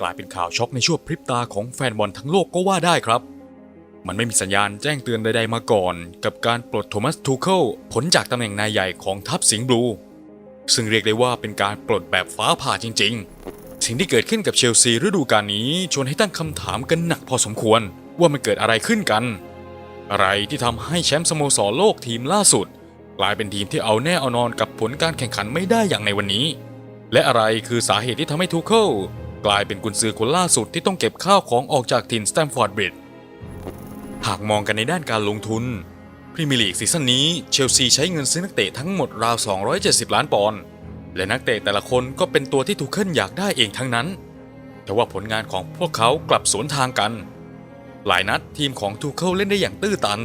กลายเป็นข่าวช็อกในช่วงพริบตาของแฟนบอลทั้งโลกก็ว่าได้ครับ มันไม่มีสัญญาณแจ้งเตือนใดๆมาก่อน กับการปลดโทมัสทูเคิลผลจากตำแหน่งนายใหญ่ของทัพสิงห์บลู ซึ่งเรียกได้ว่าเป็นการปลดแบบฟ้าผ่าจริง ๆ สิ่งที่เกิดขึ้นกับเชลซีฤดูกาลนี้ชวนให้ตั้งคำถามกันหนักพอสมควร ว่ามันเกิดอะไรขึ้นกัน อะไรที่ทำให้แชมป์สโมสรโลกทีมล่าสุด กลายเป็นทีมที่เอาแน่เอานอนกับผลการแข่งขันไม่ได้อย่างในวันนี้ และอะไรคือสาเหตุที่ทำให้ทูเคิล กลายเป็นกุนซือคนล่าสุดที่ต้องเก็บข้าวของออกจากถิ่นสแตมฟอร์ดบริดจ์หากมองกันในด้านการลงทุนพรีเมียร์ลีกซีซั่นนี้เชลซีใช้เงินซื้อนักเตะทั้งหมดราว 270 ล้านปอนด์และนักเตะแต่ละคนก็เป็นตัวที่ทูเคิลอยากได้เองทั้งนั้น แต่ว่าผลงานของพวกเขากลับสวนทางกัน หลายนัดทีมของทูเคิลเล่นได้อย่างตื้อตัน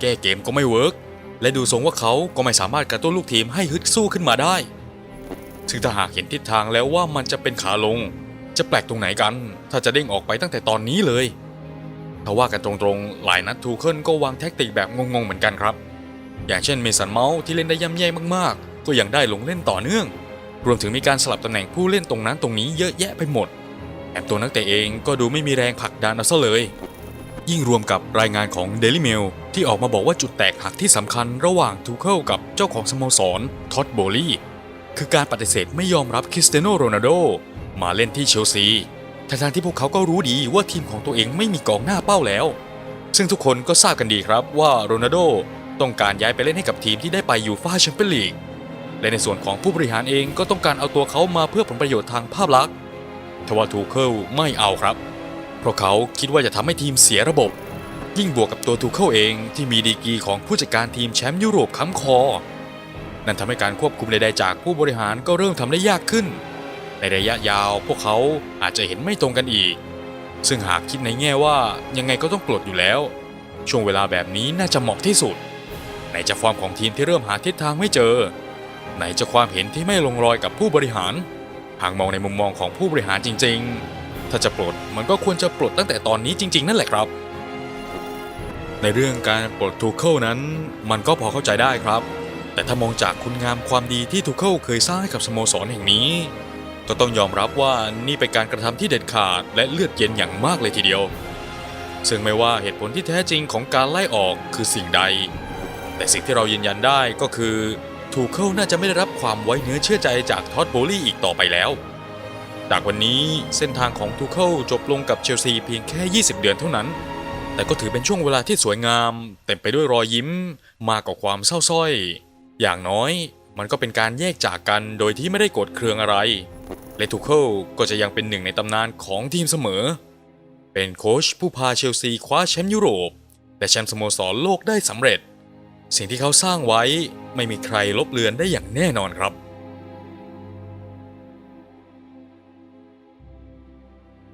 แก้เกมก็ไม่เวิร์กและดูทรงว่าเขาก็ไม่สามารถกระตุ้นลูกทีมให้ฮึดสู้ขึ้นมาได้ซึ่งถ้าหากเห็นทิศทางแล้วว่ามันจะเป็นขาลง จะแปลกตรงไหนกัน ถ้าจะเด้งออกไปตั้งแต่ตอนนี้เลยถ้าว่ากันตรงๆ หลายนัดทูเคิลก็วางแท็กติกแบบงงๆ เหมือนกันครับ อย่างเช่นเมสันเมาส์ที่เล่นได้ย่ำแย่มากๆ ก็ยังได้ลงเล่นต่อเนื่อง รวมถึงมีการสลับตำแหน่งผู้เล่นตรงนั้นตรงนี้เยอะแยะไปหมดแถมตัวนักเตะเองก็ดูไม่มีแรงผลักดันเอาซะเลย ยิ่งรวมกับรายงานของ Daily Mail ที่ออกมาบอกว่าจุดแตกหักที่สำคัญระหว่างทูเคิลกับเจ้าของสโมสรท็อดโบลี่คือการปฏิเสธไม่ยอมรับคริสเตียโนโรนัลโด มาเล่นที่เชลซีทั้งๆที่พวกเขาก็รู้ดีว่าทีมของตัวเองไม่มีกองหน้าเป้าแล้ว ซึ่งทุกคนก็ทราบกันดีครับว่าโรนัลโดต้องการย้ายไปเล่นให้กับทีมที่ได้ไปยูฟ่าแชมเปี้ยนลีกและในส่วนของผู้บริหารเองก็ต้องการเอาตัวเขามาเพื่อผลประโยชน์ทางภาพลักษณ์ทว่าทูเคิลไม่เอาครับ เพราะเขาคิดว่าจะทำให้ทีมเสียระบบ ยิ่งบวกกับตัวทูเคิลเองที่มีดีกีของผู้จัดการทีมแชมป์ยุโรปค้ำคอ นั่นทำให้การควบคุมใดๆจากผู้บริหารก็เริ่มทำได้ยากขึ้น ในระยะยาวพวกเขาอาจจะเห็นไม่ตรงกันอีก ซึ่งหากคิดในแง่ว่ายังไงก็ต้องปลดอยู่แล้ว ช่วงเวลาแบบนี้น่าจะเหมาะที่สุดไหนจะฟอร์มของทีมที่เริ่มหาทิศทางไม่เจอ ไหนจะความเห็นที่ไม่ลงรอยกับผู้บริหาร หากมองในมุมมองของผู้บริหารจริง ๆ ถ้าจะปลดมันก็ควรจะปลดตั้งแต่ตอนนี้จริง ๆ นั่นแหละครับ ในเรื่องการปลดทูเคิลนั้น มันก็พอเข้าใจได้ครับ แต่ถ้ามองจากคุณงามความดีที่ทูเคิลเคยสร้างให้กับสโมสรแห่งนี้ ก็ต้องยอมรับว่านี่เป็นการกระทำที่เด็ดขาดและเลือดเย็นอย่างมากเลยทีเดียว ซึ่งไม่ว่าเหตุผลที่แท้จริงของการไล่ออกคือสิ่งใด แต่สิ่งที่เรายืนยันได้ก็คือทูเคิลน่าจะไม่ได้รับความไว้เนื้อเชื่อใจจากท็อดโบลี่อีกต่อไปแล้ว จากวันนี้เส้นทางของทูเคิลจบลงกับเชลซีเพียงแค่ 20 เดือนเท่านั้น แต่ก็ถือเป็นช่วงเวลาที่สวยงาม เต็มไปด้วยรอยยิ้มมากกว่าความเศร้าส้อย อย่างน้อยมันก็เป็นการแยกจากกันโดยที่ไม่ได้โกรธเคืองอะไร และทูเคิลก็จะยังเป็นหนึ่งในตำนานของทีมเสมอ เป็นโค้ชผู้พาเชลซีคว้าแชมป์ยุโรป และแชมป์สโมสรโลกได้สำเร็จ สิ่งที่เขาสร้างไว้ไม่มีใครลบเลือนได้อย่างแน่นอนครับ